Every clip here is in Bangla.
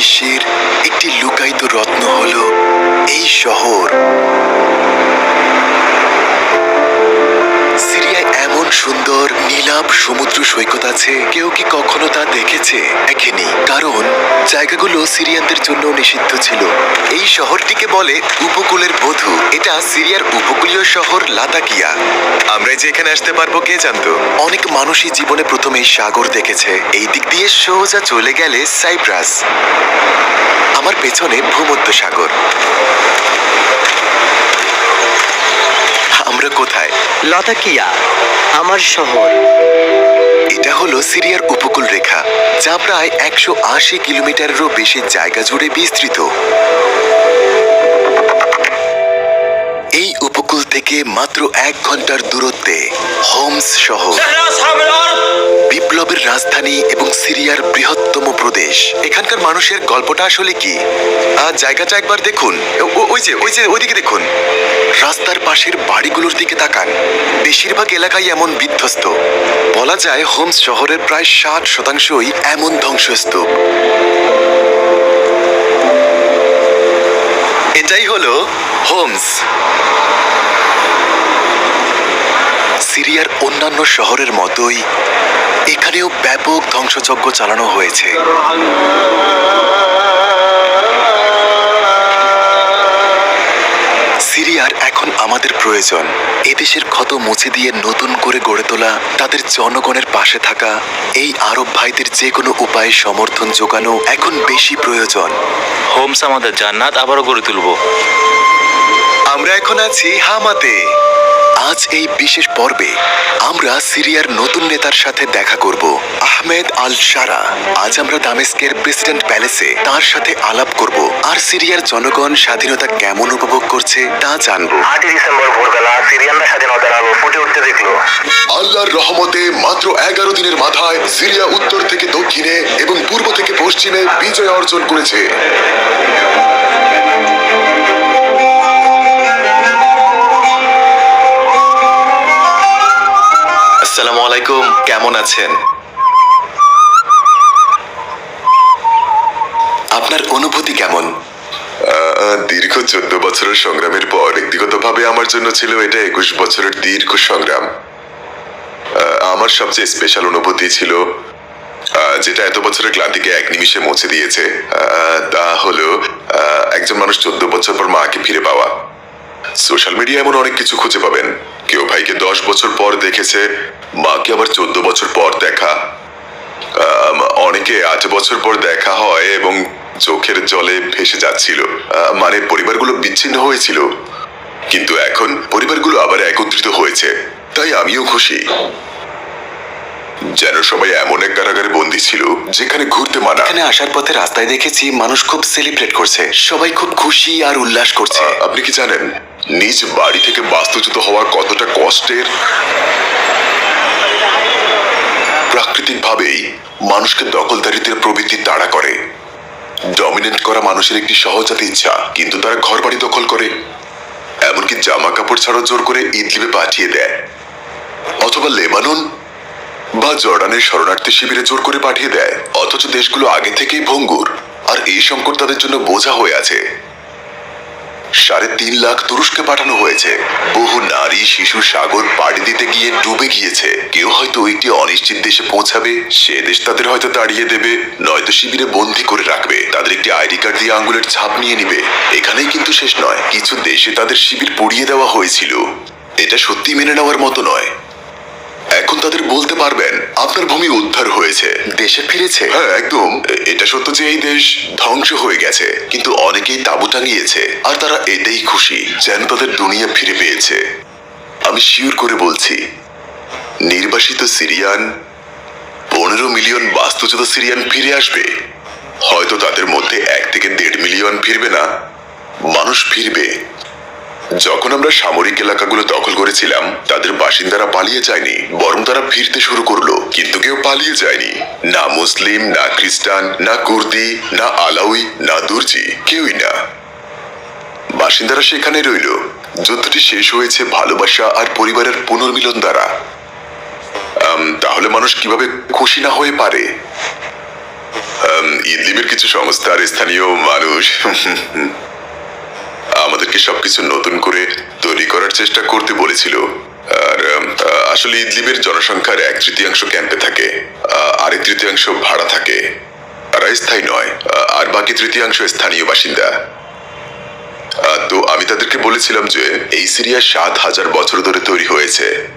বিশ্বের একটি লুকায়িত রত্ন হল এই শহর। সিরিয়ায় এমন সুন্দর নীলাভ সমুদ্র সৈকত আছে, কেউ কি কখনো তা দেখেছে? দেখেনি। কারণ, জায়গাগুলো সিরিয়ানদের জন্য নিষিদ্ধ ছিল। এই শহরটিকে বলে উপকূলের বধূ। এটা সিরিয়ার উপকূলীয় শহর লাতাকিয়া। আমরা যে এখানে আসতে পারব, কে জানতো? অনেক মানুষই জীবনে প্রথমে সাগর দেখেছে। এই দিক দিয়ে সোজা চলে গেলে সাইপ্রাস। আমার পেছনে ভূমধ্য সাগর আমরা কোথায়? লতাকিয়া আমার শহর। এটা হলো সিরিয়ার উপকূল রেখা যা প্রায় একশো আশি কিলোমিটারেরও বেশি জায়গা জুড়ে বিস্তৃত। এই থেকে মাত্র এক ঘণ্টার দূরত্বে হোমস শহর বিপ্লবের রাজধানী এবং সিরিয়ার বৃহত্তম প্রদেশ। এখানকার মানুষের গল্পটা আসলে কি? আর জায়গাটা একবার দেখুন। ওই যে ওই যে, ওইদিকে দেখুন। রাস্তার পাশের বাড়িগুলোর দিকে তাকান। বেশিরভাগ এলাকাই এমন বিধ্বস্ত। বলা যায় হোমস শহরের প্রায় ষাট শতাংশই এমন ধ্বংসস্তূপ। এটাই হলো হোমস। সিরিয়ার অন্যান্য শহরের মতোই এখানেও ব্যাপক ধ্বংসযজ্ঞ চালানো হয়েছে। সিরিয়ার এখন আমাদের প্রয়োজন। এদেশের ক্ষত মুছে দিয়ে নতুন করে গড়ে তোলা তাদের জনগণের পাশে থাকা এই আরব ভাইদের যে কোনো উপায়ে সমর্থন যোগানো এখন বেশি প্রয়োজন। হোমস আমাদের জান্নাত আবারও গড়ে তুলবো। আমরা এখন আছি হামাতে। আজ এই বিশেষ পর্বে আমরা সিরিয়ার নতুন নেতার সাথে দেখা করব আহমেদ আল সারা আজ আমরা দামেস্কের প্রেসিডেন্ট প্যালেসে তার সাথে আলাপ করব আর সিরিয়ার জনগণ স্বাধীনতা কেমন উপভোগ করছে তা জানব। আটই ডিসেম্বর ভোরবেলা সিরিয়ানরা স্বাধীনতার আলো ফুটে উঠতে দেখল। আল্লাহর রহমতে মাত্র এগারো দিনের মাথায় সিরিয়া উত্তর থেকে দক্ষিণে এবং পূর্ব থেকে পশ্চিমে বিজয় অর্জন করেছে। কেমন আছেন? আপনার অনুভূতি কেমন? দীর্ঘ চোদ্দ বছরের সংগ্রামের পর ব্যক্তিগতভাবে আমার জন্য ছিল এটা একুশ বছরের দীর্ঘ সংগ্রাম। আমার সবচেয়ে স্পেশাল অনুভূতি ছিল যেটা এত বছরের ক্লান্তিকে এক নিমিষে মুছে দিয়েছে। তা হলো একজন মানুষ চোদ্দ বছর পর মাকে ফিরে পাওয়া। সোশ্যাল মিডিয়া এমন অনেক কিছু খুঁজে পাবেন। ভাইকে দশ বছর পর দেখেছে মাকে আবার চোদ্দ বছর পর দেখা। অনেকে আট বছর পর দেখা হয় এবং চোখের জলে ভেসে যাচ্ছিল। মানে পরিবারগুলো বিচ্ছিন্ন হয়েছিল। কিন্তু এখন পরিবারগুলো আবার একত্রিত হয়েছে। তাই আমিও খুশি। যেন সবাই এমন এক কারাগারে বন্দী ছিল যেখানে ঘুরতে মানা এখানে আসার পথে রাস্তায় দেখেছি মানুষ খুব সেলিব্রেট করছে। সবাই খুব খুশি আর উল্লাস করছে। আপনি কি জানেন? নিজ বাড়ি থেকে বাস্তুচ্যুত হওয়া কতটা কষ্টের? প্রাকৃতিকভাবেই মানুষকে দখলদারিত্বের প্রবৃত্তি তাড়া করে। ডমিনেন্ট করা মানুষের একটি সহজাত ইচ্ছা, কিন্তু তারা ঘর বাড়ি দখল করে। এমনকি জামা কাপড় ছাড়া জোর করে ইদলিবে পাঠিয়ে দেয়। অথবা লেবানন বা জর্ডানের শরণার্থী শিবিরে জোর করে পাঠিয়ে দেয়। অথচ দেশগুলো আগে থেকেই ভঙ্গুর। আর এই সংকট তাদের জন্য বোঝা হয়ে আছে। সাড়ে তিন লাখ তুরস্কে পাঠানো হয়েছে। বহু নারী, শিশু, সাগর পাড়ি দিতে গিয়ে ডুবে গিয়েছে। কেউ হয়তো একটি অনিশ্চিত দেশে পৌঁছাবে, সে দেশ তাদের হয়তো দাঁড়িয়ে দেবে, নয়তো শিবিরে বন্দি করে রাখবে। তাদের একটি আইডি কার্ড দিয়ে আঙ্গুলের ছাপ নিয়ে নিবে। এখানেই কিন্তু শেষ নয়, কিছু দেশে তাদের শিবির পুড়িয়ে দেওয়া হয়েছিল। এটা সত্যি মেনে নেওয়ার মতো নয়। এখন তাদের বলতে পারবেন আপনার ভূমি উদ্ধার হয়েছে। দেশে ফিরেছে? হ্যাঁ একদম। এটা সত্য যে এই দেশ ধ্বংস হয়ে গেছে কিন্তু অনেকেই তাবু টাঙিয়েছে আর তারা এতেই খুশি যেন তাদের দুনিয়া ফিরে পেয়েছে। আমি শিওর করে বলছি নির্বাসিত সিরিয়ান পনেরো মিলিয়ন বাস্তুচ্যুত সিরিয়ান ফিরে আসবে। হয়তো তাদের মধ্যে এক থেকে দেড় মিলিয়ন ফিরবে না মানুষ ফিরবে। যখন আমরা সামরিক এলাকাগুলো দখল করেছিলাম তাদের বাসিন্দারা পালিয়ে যায়নি বরং তারা ফিরতে শুরু করল। কিন্তু কেউ পালিয়ে যায়নি। না মুসলিম না খ্রিস্টান না কুর্দি না আলাউই না দুর্জি কেউই না। বাসিন্দারা সেখানে রইল। যুদ্ধটি শেষ হয়েছে ভালোবাসা আর পরিবারের পুনর্মিলন দ্বারা। তাহলে মানুষ কীভাবে খুশি না হয়ে পারে? আম, ইদলিবের কিছু সংস্থা আর স্থানীয় মানুষ আমাদেরকে সবকিছু নতুন করে তৈরি করার চেষ্টা করতে বলেছিল। আর আসলে ইদলিবের জনসংখ্যার এক তৃতীয়াংশ ক্যাম্পে থাকে আহ, আরেক তৃতীয়াংশ ভাড়া থাকে। তারা স্থায়ী নয় আর বাকি তৃতীয়াংশ স্থানীয় বাসিন্দা। তো আমি তাদেরকে বলেছিলাম যে এই সিরিয়া সাত হাজার বছর ধরে তৈরি হয়েছে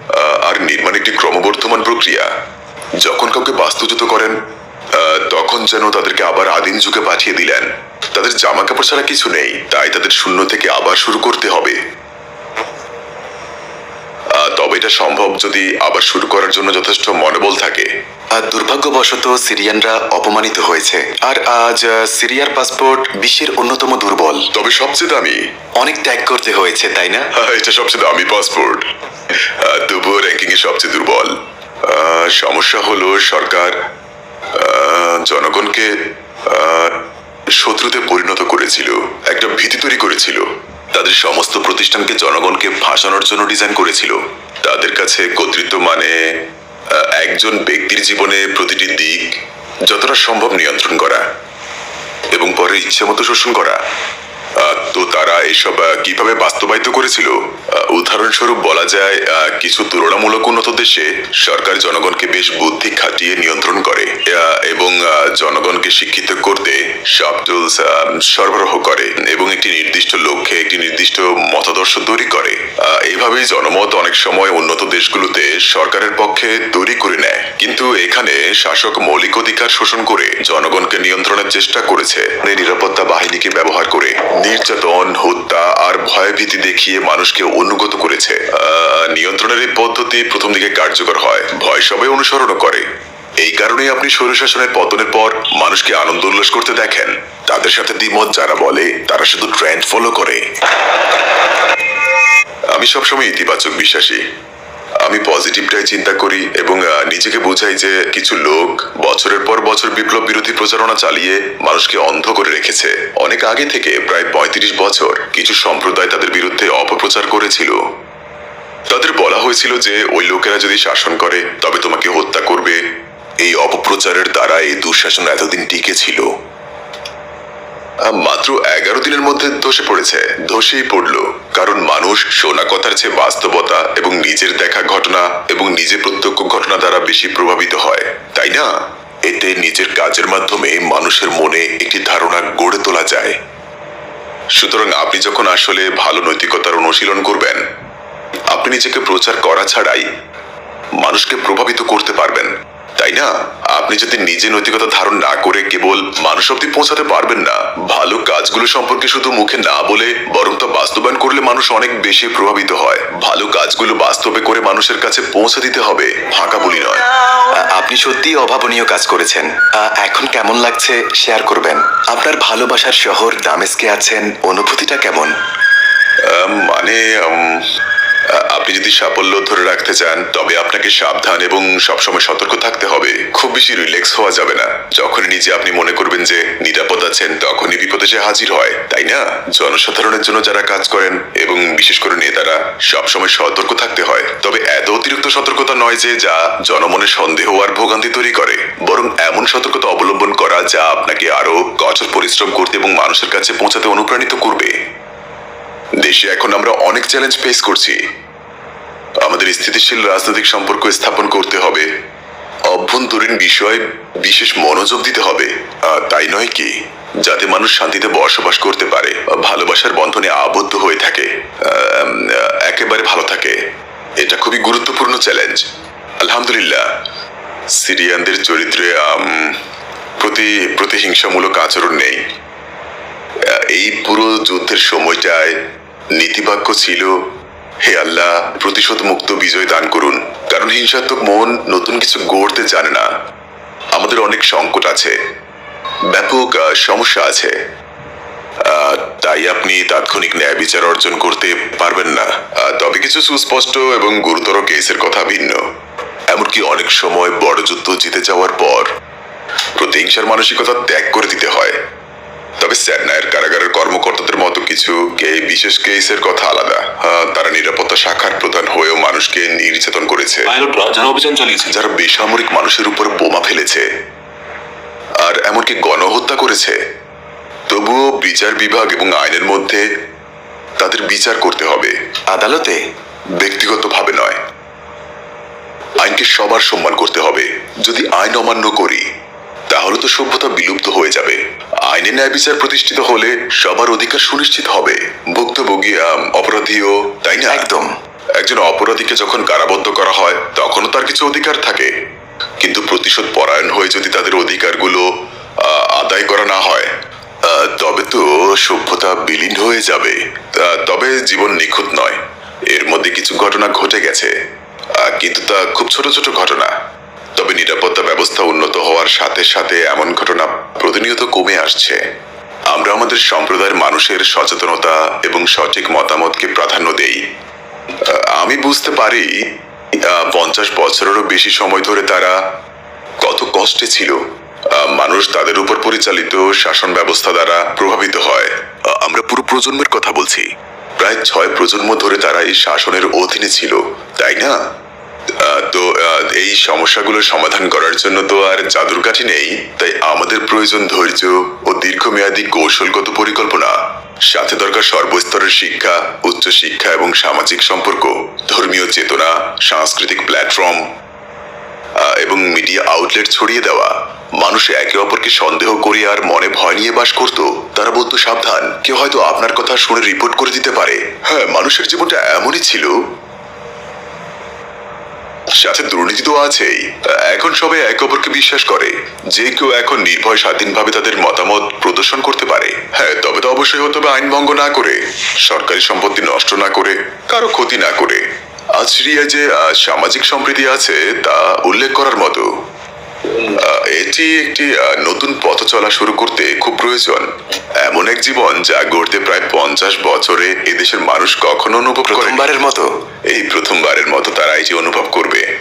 আর নির্মাণ একটি ক্রমবর্ধমান প্রক্রিয়া। যখন কাউকে বাস্তুচ্যুত করেন তখন যেন তাদেরকে আবার আদিম যুগে পাঠিয়ে দিলেন। তাদের জামা কাপড় ছাড়া কিছু নেই তাই তাদের শূন্য থেকে আবার শুরু করতে হবে। তবে এটা সম্ভব যদি আবার শুরু করার জন্য যথেষ্ট মনোবল থাকে। আর দুর্ভাগ্যবশত সিরিয়ানরা অপমানিত হয়েছে। আর আজ সিরিয়ার পাসপোর্ট বিশ্বের অন্যতম দুর্বল। তবে সবচেয়ে দামি। অনেক ত্যাগ করতে হয়েছে তাই না? এটা সবচেয়ে দামি পাসপোর্ট। তবুও র্যাঙ্কিং এ সবচেয়ে দুর্বল। আহ, সমস্যা হলো সরকার জনগণকে শত্রুতে পরিণত করেছিল, একটা ভীতি তৈরি করেছিল। তাদের সমস্ত প্রতিষ্ঠানকে জনগণকে ফাঁসানোর জন্য ডিজাইন করেছিল। তাদের কাছে কর্তৃত্ব মানে একজন ব্যক্তির জীবনে প্রতিটি দিক যতটা সম্ভব নিয়ন্ত্রণ করা এবং পরে ইচ্ছে মতো শোষণ করা। তো তারা এসব কীভাবে বাস্তবায়িত করেছিল? উদাহরণস্বরূপ বলা যায় কিছু তুলনামূলক উন্নত দেশে সরকার জনগণকে বেশ বুদ্ধি খাটিয়ে নিয়ন্ত্রণ করে এবং জনগণকে শিক্ষিত করতে সব টুলস সরবরাহ করে, এবং একটি নির্দিষ্ট লক্ষ্যে একটি নির্দিষ্ট মতাদর্শ তৈরি করে। এইভাবেই জনমত অনেক সময় উন্নত দেশগুলোতে সরকারের পক্ষে তৈরি করে নেয়। কিন্তু এখানে শাসক মৌলিক অধিকার শোষণ করে জনগণকে নিয়ন্ত্রণের চেষ্টা করেছে। নিরাপত্তা বাহিনীকে ব্যবহার করে নির্যাতন, হত্যা আর ভয়ভীতি দেখিয়ে মানুষকে অনুগত করেছে। নিয়ন্ত্রণের এই পদ্ধতি প্রথম দিকে কার্যকর হয়। ভয় সবাই অনুসরণও করে। এই কারণেই আপনি স্বৈরশাসনের পতনের পর মানুষকে আনন্দ উল্লাস করতে দেখেন। তাদের সাথে দ্বিমত যারা বলে, তারা শুধু ট্রেন্ড ফলো করে। আমি সবসময় ইতিবাচক বিশ্বাসী। আমি পজিটিভটাই চিন্তা করি এবং নিজেকে বোঝাই যে কিছু লোক বছরের পর বছর বিপ্লব বিরোধী প্রচারণা চালিয়ে মানুষকে অন্ধ করে রেখেছে। অনেক আগে থেকে প্রায় পঁয়ত্রিশ বছর কিছু সম্প্রদায় তাদের বিরুদ্ধে অপপ্রচার করেছিল। তাদের বলা হয়েছিল যে, ওই লোকেরা যদি শাসন করে, তবে তোমাকে হত্যা করবে। এই অপপ্রচারের দ্বারা এই দুঃশাসন এতদিন টিকে ছিল। মাত্র এগারো দিনের মধ্যে ধসে পড়েছে। ধসেই পড়ল, কারণ মানুষ শোনা কথার চেয়ে বাস্তবতা এবং নিজের দেখা ঘটনা এবং নিজে প্রত্যক্ষ ঘটনা দ্বারা বেশি প্রভাবিত হয়। তাই না? এতে নিজের কাজের মাধ্যমে মানুষের মনে একটি ধারণা গড়ে তোলা যায়। সুতরাং আপনি যখন আসলে ভালো নৈতিকতার অনুশীলন করবেন, আপনি নিজেকে প্রচার করা ছাড়াই মানুষকে প্রভাবিত করতে পারবেন। তাই না? আপনি যদি নিজে নৈতিকতা ধারণ না করে কেবল মানুষ অব্দি পৌঁছাতে পারবেন না ভালো কাজগুলো সম্পর্কে শুধু মুখে না বলে বরং তা বাস্তবায়ন করলে মানুষ অনেক বেশি প্রভাবিত হয়। ভালো কাজগুলো বাস্তবে করে মানুষের কাছে পৌঁছে দিতে হবে ফাঁকা বলি নয়। আপনি সত্যিই অভাবনীয় কাজ করেছেন। এখন কেমন লাগছে শেয়ার করবেন? আপনার ভালোবাসার শহর দামেস্কে আছেন অনুভূতিটা কেমন? মানে আপনি যদি সাফল্য ধরে রাখতে চান, তবে আপনাকে সাবধান এবং সবসময় সতর্ক থাকতে হবে। খুব বেশি রিল্যাক্স হওয়া যাবে না। যখন নিজে আপনি মনে করবেন যে নিরাপদ আছেন, তখনই বিপদে সে হাজির হয়, তাই না? জনসাধারণের জন্য যারা কাজ করেন এবং বিশেষ করে নেতারা, সবসময় সতর্ক থাকতে হয়। তবে এত অতিরিক্ত সতর্কতা নয় যে যা জনমনে সন্দেহ আর ভোগান্তি তৈরি করে। বরং এমন সতর্কতা অবলম্বন করা যা আপনাকে আরও কঠোর পরিশ্রম করতে এবং মানুষের কাছে পৌঁছাতে অনুপ্রাণিত করবে। দেশে এখন আমরা অনেক চ্যালেঞ্জ ফেস করছি। আমাদের স্থিতিশীল রাজনৈতিক সম্পর্ক স্থাপন করতে হবে। অভ্যন্তরীণ বিষয়ে বিশেষ মনোযোগ দিতে হবে। তাই নয় কি? যাতে মানুষ শান্তিতে বসবাস করতে পারে, ভালোবাসার বন্ধনে আবদ্ধ হয়ে থাকে একেবারে ভালো থাকে। এটা খুবই গুরুত্বপূর্ণ চ্যালেঞ্জ আলহামদুলিল্লাহ। সিরিয়ানদের চরিত্রে প্রতি, প্রতিহিংসামূলক আচরণ নেই। এই পুরো যুদ্ধের সময়টায় নীতিবাক্য ছিল, হে আল্লাহ প্রতিশোধ মুক্ত বিজয় দান করুন, কারণ হিংসাত্মক মন নতুন কিছু গড়তে জানে না। আমাদের অনেক সংকট আছে, ব্যাপক সমস্যা আছে। তাই আপনি তাৎক্ষণিক ন্যায় বিচার অর্জন করতে পারবেন না। তবে কিছু সুস্পষ্ট এবং গুরুতর কেসের কথা ভিন্ন। এমনকি অনেক সময় বড় যুদ্ধ জিতে যাওয়ার পর প্রতিহিংসার মানসিকতা ত্যাগ করে দিতে হয়। তবে স্যারনায়ের কারাগারের কর্মকর্তাদের মতো কিছু এই বিশেষ কেসের কথা আলাদা। আহ, তারা নিরাপত্তা শাখার প্রধান হয়েও মানুষকে নির্যাতন করেছে। যারা অভিযান চালিয়েছে। যারা বেসামরিক মানুষের উপর বোমা ফেলেছে। আর আর এমনকি গণহত্যা করেছে। তবুও বিচার বিভাগ এবং আইনের মধ্যে তাদের বিচার করতে হবে। আদালতে ব্যক্তিগতভাবে নয়। আইনকে সবার সম্মান করতে হবে। যদি আইন অমান্য করি তাহলে তো সভ্যতা বিলুপ্ত হয়ে যাবে। আইনে ন্যায় বিচার প্রতিষ্ঠিত হলে সবার অধিকার সুনিশ্চিত হবে। ভুক্তভোগী অপরাধীও তাই না? একদম। একজন অপরাধীকে যখন কারাবদ্ধ করা হয় তখনও তার কিছু অধিকার থাকে। কিন্তু প্রতিশোধ পরায়ণ হয়ে যদি তাদের অধিকারগুলো আদায় করা না হয় তবে তো সভ্যতা বিলীন হয়ে যাবে। তবে জীবন নিখুঁত নয়। এর মধ্যে কিছু ঘটনা ঘটে গেছে। কিন্তু তা খুব ছোট ছোট ঘটনা। তবে নিরাপত্তা ব্যবস্থা উন্নত হওয়ার সাথে সাথে এমন ঘটনা প্রতিনিয়ত কমে আসছে। আমরা আমাদের সম্প্রদায়ের মানুষের সচেতনতা এবং সঠিক মতামতকে প্রাধান্য দেই। আমি বুঝতে পারি পঞ্চাশ বছরেরও বেশি সময় ধরে তারা কত কষ্টে ছিল। মানুষ তাদের উপর পরিচালিত শাসন ব্যবস্থা দ্বারা প্রভাবিত হয়। আমরা পুরো প্রজন্মের কথা বলছি। প্রায় ছয় প্রজন্ম ধরে তারা এই শাসনের অধীনে ছিল, তাই না? তো এই সমস্যাগুলো সমাধান করার জন্য তো আর জাদুর কাঠি নেই। তাই আমাদের প্রয়োজন ধৈর্য ও দীর্ঘমেয়াদী কৌশলগত পরিকল্পনা। সাথে দরকার সর্বস্তরের শিক্ষা উচ্চ শিক্ষা এবং সামাজিক সম্পর্ক, ধর্মীয় চেতনা, সাংস্কৃতিক প্ল্যাটফর্ম এবং মিডিয়া আউটলেট ছড়িয়ে দেওয়া। মানুষ একে অপরকে সন্দেহ করে আর মনে ভয় নিয়ে বাস করত। তারা বলতো, সাবধান, কেউ হয়তো আপনার কথা শুনে রিপোর্ট করে দিতে পারে। হ্যাঁ মানুষের জীবনটা এমনই ছিল। সাথে দুর্নীতি তো আছেই। এখন সবাই একে অপরকে বিশ্বাস করে। যে কেউ এখন নির্ভয়, স্বাধীনভাবে তাদের মতামত প্রদর্শন করতে পারে। হ্যাঁ তবে তো অবশ্যই হতে হবে আইন ভঙ্গ না করে, সরকারি সম্পত্তি নষ্ট না করে, কারও ক্ষতি না করে। আজ সিরিয়ায় যে সামাজিক সম্প্রীতি আছে, তা উল্লেখ করার মতো। এটি একটি নতুন পথ চলা শুরু করতে খুব প্রয়োজন। এমন এক জীবন যা গড়তে প্রায় পঞ্চাশ বছরে এদেশের মানুষ কখনো অনুভব করে। প্রথমবারের মতো? এই প্রথমবারের মতো তারা এই যে অনুভব করবে।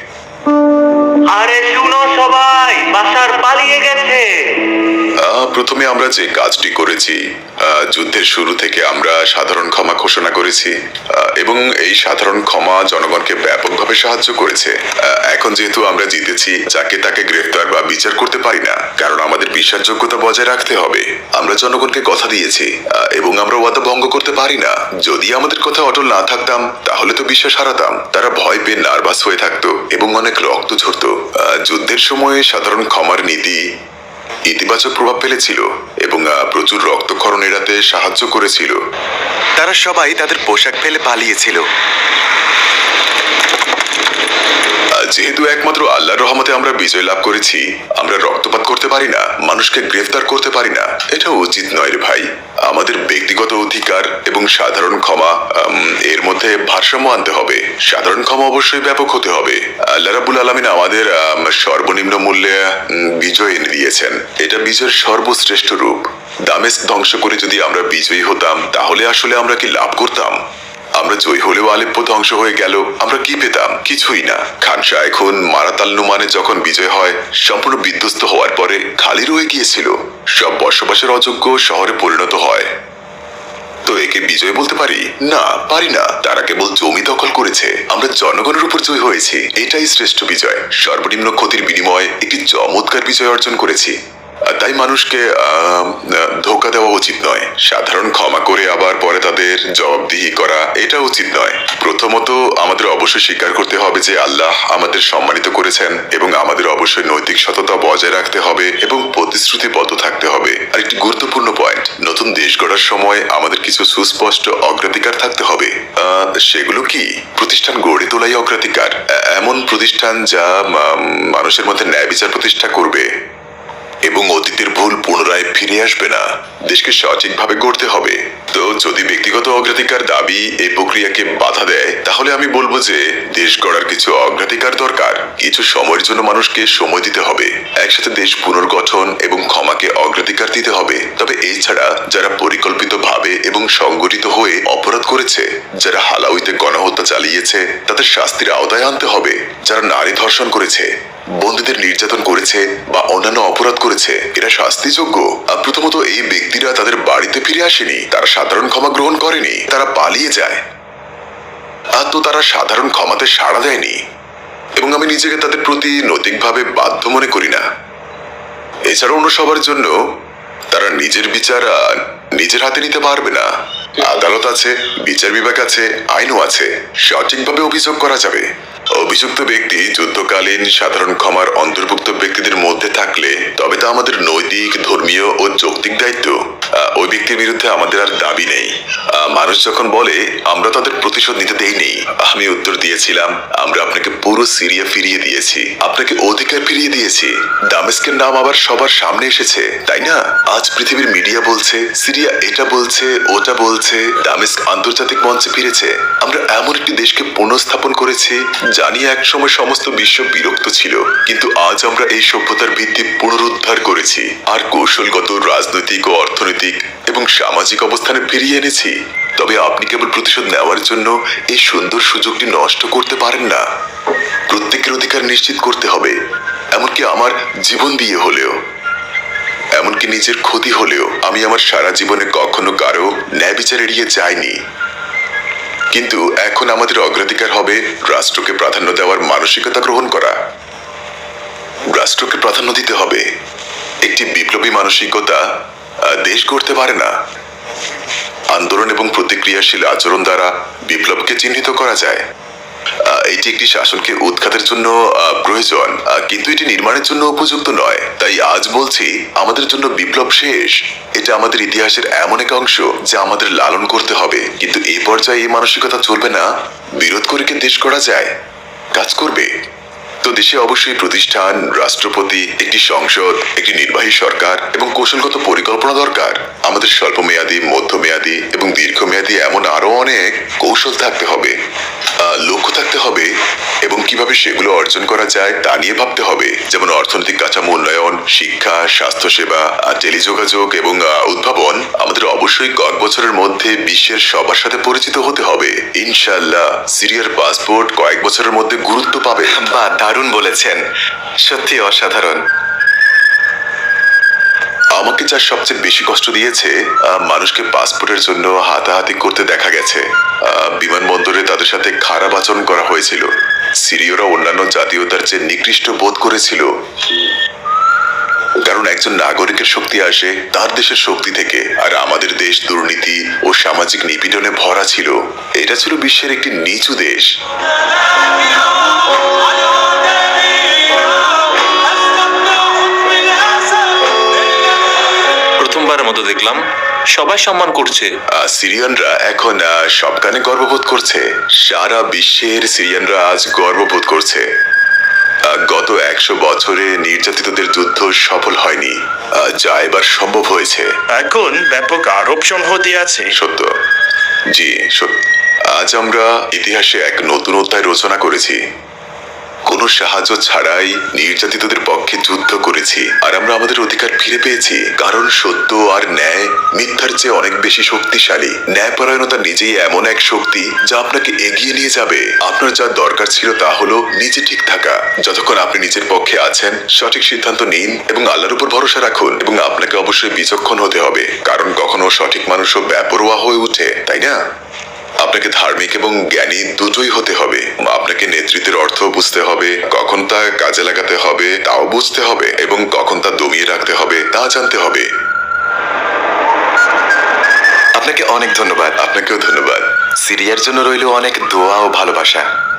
আরে শুনো সবাই বাসার পালিয়ে গেছে। প্রথমে আমরা যে কাজটি করেছি যুদ্ধের শুরু থেকে আমরা সাধারণ ক্ষমা ঘোষণা করেছি এবং এই সাধারণ ক্ষমা জনগণকে ব্যাপকভাবে সাহায্য করেছে। এখন যেহেতু আমরা জিতেছি, যাকে তাকে গ্রেফতার বা বিচার করতে পারি না, কারণ আমাদের বিশ্বাসযোগ্যতা বজায় রাখতে হবে। আমরা জনগণকে কথা দিয়েছি এবং আমরা ওয়াদা ভঙ্গ করতে পারি না। যদি আমাদের কথা অটল না থাকতাম, তাহলে তো বিশ্বাস হারাতাম। তারা ভয় পেয়ে নার্ভাস হয়ে থাকতো, এবং অনেক রক্ত ঝরতো। যুদ্ধের সময়ে সাধারণ ক্ষমার নীতি ইতিবাচক প্রভাব ফেলেছিল এবং প্রচুর রক্তক্ষরণ এড়াতে সাহায্য করেছিল। তারা সবাই তাদের পোশাক ফেলে পালিয়েছিল। যেহেতু একমাত্র আল্লাহর রহমতে আমরা বিজয় লাভ করেছি, আমরা রক্তপাত করতে পারি না, মানুষকে গ্রেফতার করতে পারি না। এটা উচিত নয় রে ভাই। আমাদের ব্যক্তিগত অধিকার এবং সাধারণ ক্ষমা এর মধ্যে ভারসাম্য আনতে হবে। সাধারণ ক্ষমা অবশ্যই ব্যাপক হতে হবে। আল্লাহ রাবুল আলমিন আমাদের সর্বনিম্ন মূল্যে বিজয় এনে দিয়েছেন। এটা বিজয়ের সর্বশ্রেষ্ঠ রূপ। দামেস্ক ধ্বংস করে যদি আমরা বিজয়ী হতাম, তাহলে আসলে আমরা কি লাভ করতাম? আমরা জয় হলেও আলেপ্পো ধ্বংস হয়ে গেল। আমরা কি পেতাম? কিছুই না। খানসা এখন মারাতাল নুমানে যখন বিজয় হয়, সম্পূর্ণ বিধ্বস্ত হওয়ার পরে খালি রয়ে গিয়েছিল। সব বসবাসের অযোগ্য শহরে পরিণত হয়। তো একে বিজয় বলতে পারি? না পারি না। তারা কেবল জমি দখল করেছে। আমরা জনগণের উপর জয় হয়েছি। এটাই শ্রেষ্ঠ বিজয়। সর্বনিম্ন ক্ষতির বিনিময়ে একটি চমৎকার বিজয় অর্জন করেছি। তাই মানুষকে ধোকা দেওয়া উচিত নয়। সাধারণ ক্ষমা করে আবার পরে তাদের জবাবদিহি করা, এটা উচিত নয়। প্রথমত আমাদের অবশ্যই স্বীকার করতে হবে যে আল্লাহ আমাদের সম্মানিত করেছেন এবং আমাদের অবশ্যই নৈতিক সততা বজায় রাখতে হবে এবং প্রতিশ্রুতিবদ্ধ থাকতে হবে। আর একটি গুরুত্বপূর্ণ পয়েন্ট নতুন দেশ গড়ার সময় আমাদের কিছু সুস্পষ্ট অগ্রাধিকার থাকতে হবে। সেগুলো কি? প্রতিষ্ঠান গড়ে তোলাই অগ্রাধিকার। এমন প্রতিষ্ঠান যা মানুষের মধ্যে ন্যায় বিচার প্রতিষ্ঠা করবে। এবং অতীতের ভুল পুনরায় ফিরে আসবে না। দেশকে সঠিকভাবে গড়তে হবে। তো যদি ব্যক্তিগত অগ্রাধিকার দাবি এই প্রক্রিয়াকে বাধা দেয়, তাহলে আমি বলব যে দেশ গড়ার কিছু অগ্রাধিকার দরকার। কিছু সময়ের জন্য মানুষকে সময় দিতে হবে। একসাথে দেশ পুনর্গঠন এবং ক্ষমাকে অগ্রাধিকার দিতে হবে। তবে এছাড়া যারা পরিকল্পিতভাবে এবং সংগঠিত হয়ে অপরাধ করেছে, যারা হালাউইতে গণহত্যা চালিয়েছে, তাদের শাস্তির আওতায় আনতে হবে। যারা নারী ধর্ষণ করেছে বন্ধুদের নির্যাতন করেছে বা অন্যান্য অপরাধ করেছে, এরা শাস্তিযোগ্য। প্রথমত এই ব্যক্তিরা তাদের বাড়িতে ফিরে আসেনি, তারা সাধারণ ক্ষমা গ্রহণ করেনি, তারা পালিয়ে যায়। আর তো তারা সাধারণ ক্ষমাতে সাড়া দেয়নি। এবং আমি নিজেকে তাদের প্রতি নৈতিকভাবে বাধ্য মনে করি না। এছাড়া অন্য সবার জন্য তারা নিজের বিচার নিজের হাতে নিতে পারবে না। আদালত আছে, বিচার বিভাগ আছে, আইনও আছে, সঠিকভাবে অভিযোগ করা যাবে। অভিযুক্ত ব্যক্তি যুদ্ধকালীন সাধারণ ক্ষমার অন্তর্ভুক্ত ব্যক্তিদের মধ্যে থাকলে তবে তা আমাদের নৈতিক, ধর্মীয় ও যৌক্তিক দায়িত্ব। ওই ব্যক্তির বিরুদ্ধে আমাদের আর দাবি নেই। মানুষ যখন বলে, আমরা তাদের প্রতিশোধ নিতে দেইনি আমি উত্তর দিয়েছিলাম, আমরা আপনাকে পুরো সিরিয়া ফিরিয়ে দিয়েছি। আপনাকে অধিকার ফিরিয়ে দিয়েছি। দামেস্কের নাম আবার সবার সামনে এসেছে, তাই না? আজ পৃথিবীর মিডিয়া বলছে, সিরিয়া এটা বলছে, ওটা বলছে, দামেস্ক আন্তর্জাতিক মঞ্চে ফিরেছে। আমরা এমন একটি দেশকে পুনঃস্থাপন করেছি জানিয়ে একসময় সমস্ত বিশ্ব বিরক্ত ছিল, কিন্তু আজ আমরা এই সভ্যতার ভিত্তি পুনরুদ্ধার করেছি আর কৌশলগত, রাজনৈতিক ও অর্থনৈতিক এবং সামাজিক অবস্থানে ফিরিয়ে এনেছি। তবে আপনি কেবল প্রতিশোধ নেওয়ার জন্য এই সুন্দর সুযোগটি নষ্ট করতে পারেন না। প্রত্যেকের অধিকার নিশ্চিত করতে হবে, এমনকি আমার জীবন দিয়ে হলেও। এমনকি নিজের ক্ষতি হলেও আমি আমার সারা জীবনে কখনো কারও ন্যায় বিচার এড়িয়ে যাইনি। কিন্তু এখন আমাদের অগ্রাধিকার হবে রাষ্ট্রকে প্রাধান্য দেওয়ার মানসিকতা গ্রহণ করা। রাষ্ট্রকে প্রাধান্য দিতে হবে একটি বিপ্লবী মানসিকতা দেশ গড়তে পারে না। আন্দোলন এবং প্রতিক্রিয়াশীল আচরণ দ্বারা বিপ্লবকে চিহ্নিত করা যায়। এটি একটি শাসনকে উৎখাতের জন্য প্রয়োজন কিন্তু এটি নির্মাণের জন্য উপযুক্ত নয়। তাই আজ বলছি, আমাদের জন্য বিপ্লব শেষ। এটা আমাদের ইতিহাসের এমন এক অংশ যা আমাদের লালন করতে হবে। কিন্তু এই পর্যায়ে এই মানসিকতা চলবে না। বিরোধ করে কি দেশ করা যায়? কাজ করবে। তো দেশে অবশ্যই প্রতিষ্ঠান, রাষ্ট্রপতি, একটি সংসদ, একটি নির্বাহী সরকার এবং কৌশলগত পরিকল্পনা দরকার। আমাদের স্বল্পমেয়াদী, মধ্যমেয়াদী এবং দীর্ঘমেয়াদী এমন আরও অনেক কৌশল থাকতে হবে। লক্ষ্য থাকতে হবে এবং কীভাবে সেগুলো অর্জন করা যায় তা নিয়ে ভাবতে হবে। যেমন অর্থনৈতিক কাঠামো, উন্নয়ন, শিক্ষা, স্বাস্থ্যসেবা টেলিযোগাযোগ এবং উদ্ভাবন আমাদের অবশ্যই কয়েক বছরের মধ্যে বিশ্বের সবার সাথে পরিচিত হতে হবে। ইনশাল্লাহ সিরিয়ার পাসপোর্ট কয়েক বছরের মধ্যে গুরুত্ব পাবে। বা দারুণ বলেছেন। সত্যি অসাধারণ। আমাকে যা সবচেয়ে বেশি কষ্ট দিয়েছে মানুষকে পাসপোর্টের জন্য হাতাহাতি করতে দেখা গেছে। বিমানবন্দরে তাদের সাথে খারাপ আচরণ করা হয়েছিল। সিরিয়রা অন্যান্য জাতীয়তার চেয়ে নিকৃষ্ট বোধ করেছিল। কারণ একজন নাগরিকের শক্তি আসে তার দেশের শক্তি থেকে, আর আমাদের দেশ দুর্নীতি ও সামাজিক নিপীড়নে ভরা ছিল। এটা ছিল বিশ্বের একটি নিচু দেশ। মতো দেখলাম সবাই সম্মান করছে। আহ, সিরিয়ানরা এখন আহ, সবখানে গর্ববোধ করছে। সারা বিশ্বের সিরিয়ানরা আজ গর্ববোধ করছে। আহ, গত একশো বছরে নির্যাতিতদের যুদ্ধ সফল হয়নি। আহ, যা এবার সম্ভব হয়েছে। এখন ব্যাপক আরোপ সংহতি আছে। সত্য। জি সত্য। আজ আমরা ইতিহাসে এক নতুন অধ্যায় রচনা করেছি। কোনো সাহায্য ছাড়াই নির্যাতিতদের পক্ষে যুদ্ধ করেছি। আর আমরা আমাদের অধিকার ফিরে পেয়েছি। কারণ সত্য আর ন্যায় মিথ্যার চেয়ে অনেক বেশি শক্তিশালী। ন্যায়পরায়ণতা নিজেই এমন এক শক্তি যা আপনাকে এগিয়ে নিয়ে যাবে। আপনার যা দরকার ছিল তা হলো নিজে ঠিক থাকা। যতক্ষণ আপনি নিজের পক্ষে আছেন, সঠিক সিদ্ধান্ত নিন এবং আল্লাহর উপর ভরসা রাখুন এবং আপনাকে অবশ্যই বিচক্ষণ হতে হবে। কারণ কখনো সঠিক মানুষও ব্যাপরোয়া হয়ে ওঠে, তাই না? আপনাকে ধার্মিক এবং জ্ঞানী দুটোই হতে হবে। আপনাকে নেতৃত্বের অর্থ বুঝতে হবে, কখন তা কাজে লাগাতে হবে, তাও বুঝতে হবে এবং কখন তা দমিয়ে রাখতে হবে, তা জানতে হবে। আপনাকে অনেক ধন্যবাদ। আপনাকেও ধন্যবাদ। সিরিয়ার জন্য রইল অনেক দোয়া ও ভালোবাসা।